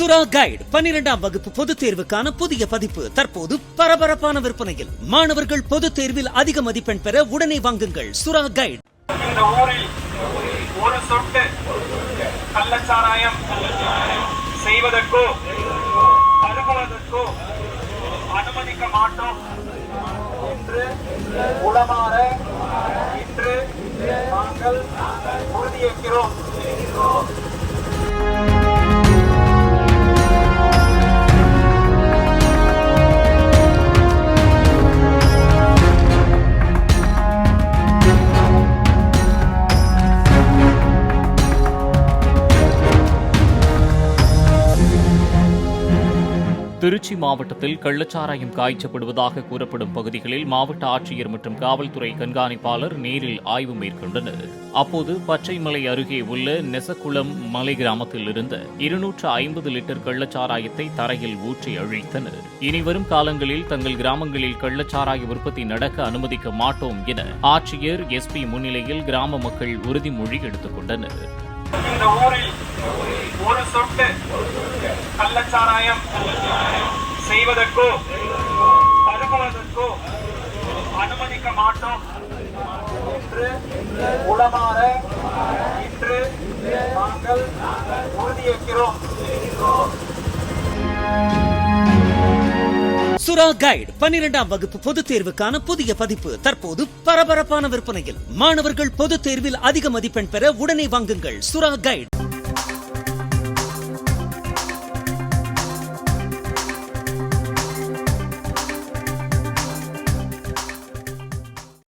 சுறா கைடு பன்னிரெண்டாம் வகுப்பு பொதுத் தேர்வுக்கான புதிய பதிப்பு. தற்போது பரபரப்பான விற்பனையில். மாணவர்கள் பொதுத் தேர்வில் அதிக மதிப்பெண் பெற உடனே வாங்குங்கள். சுறா கைடு. இந்த ஊரில் ஒரு சொட்டு கள்ளச்சாராயம் செய்வதற்கோ பருகுவதற்கோ அனுமதிக்க மாட்டோம். என்று உளமாற இன்று நாங்கள் உறுதியேற்கிறோம். திருச்சி மாவட்டத்தில் கள்ளச்சாராயம் காய்ச்சப்படுவதாக கூறப்படும் பகுதிகளில் மாவட்ட ஆட்சியர் மற்றும் காவல்துறை கண்காணிப்பாளர் நேரில் ஆய்வு மேற்கொண்டனர். அப்போது பச்சைமலை அருகே உள்ள நெசக்குளம் மலை கிராமத்தில் இருந்த இருநூற்று ஐம்பது லிட்டர் கள்ளச்சாராயத்தை தரையில் ஊற்றி அழித்தனர். இனிவரும் காலங்களில் தங்கள் கிராமங்களில் கள்ளச்சாராய உற்பத்தி நடக்க அனுமதிக்க மாட்டோம் என ஆட்சியர் எஸ்பி முன்னிலையில் கிராம மக்கள் உறுதிமொழி எடுத்துக் கொண்டனர். கள்ளச்சாராயம் செய்வதற்கோ பருகுவதற்கோ அனுமதிக்க மாட்டோம். என்று உளமாற இன்று நாங்கள் உறுதியேற்கிறோம். சுரா கைடு பன்னிரெண்டாம் வகுப்பு பொதுத் தேர்வுக்கான புதிய பதிப்பு. தற்போது பரபரப்பான விற்பனையில். மாணவர்கள் பொதுத் தேர்வில் அதிக மதிப்பெண் பெற உடனே வாங்குங்கள். சுரா கைடு.